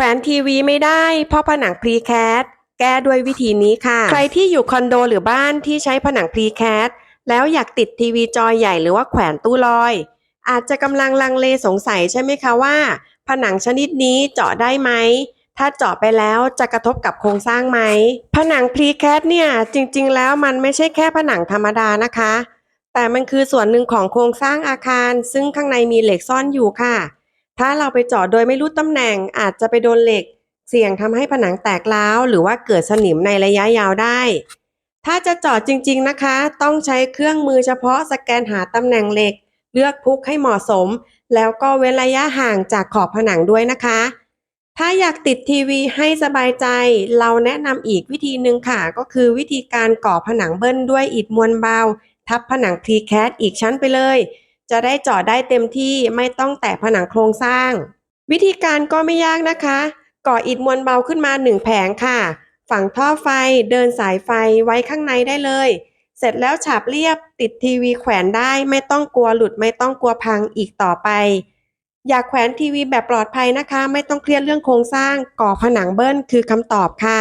ขวนทีวีไม่ได้ เพราะผนังพรีแคสแก้ด้วยวิธีนี้ค่ะ ใครที่อยู่คอนโดหรือบ้านที่ใช้ผนังพรีแคสแล้วอยากติดทีวีจอใหญ่หรือว่าแขวนตู้ลอย อาจจะกำลังลังเลสงสัยใช่ไหมคะว่า ผนังชนิดนี้เจาะได้ไหม ถ้าเจาะไปแล้วจะกระทบกับโครงสร้างไหม ผนังพรีแคสเนี่ยจริงๆ แล้วมันไม่ใช่แค่ผนังธรรมดานะคะ แต่มันคือส่วนหนึ่งของโครงสร้างอาคาร ซึ่งข้างในมีเหล็กซ่อนอยู่ค่ะ ถ้าเราไปเจาะโดยไม่รู้ตำแหน่งอาจจะไปโดนเหล็ก เสี่ยงทำให้ผนังแตกร้าว หรือว่าเกิดสนิมในระยะยาวได้ ถ้าจะเจาะจริง ๆนะคะ ต้องใช้เครื่องมือเฉพาะสแกนหาตำแหน่งเหล็ก เลือกพุกให้เหมาะสม แล้วก็เว้นระยะห่างจากขอบผนังด้วยนะคะ ถ้าอยากติดทีวีให้สบายใจ เราแนะนำอีกวิธีหนึ่งค่ะ ก็คือวิธีการก่อผนังเบิ้ลด้วยอิฐมวลเบา ทับผนังพรีแคสอีกชั้นไปเลย จะได้เจาะได้เต็มที่ไม่ต้องแตะผนังโครงสร้าง วิธีการก็ไม่ยากนะคะ ก่ออิฐมวลเบาขึ้นมาหนึ่งแผงค่ะ ฝังท่อไฟเดินสายไฟไว้ข้างในได้เลย เสร็จแล้วฉาบเรียบติดทีวีแขวนได้ไม่ต้องกลัวหลุดไม่ต้องกลัวพังอีกต่อไป อยากแขวนทีวีแบบปลอดภัยนะคะ ไม่ต้องเครียดเรื่องโครงสร้างก่อผนังเบิ้ลคือคำตอบค่ะ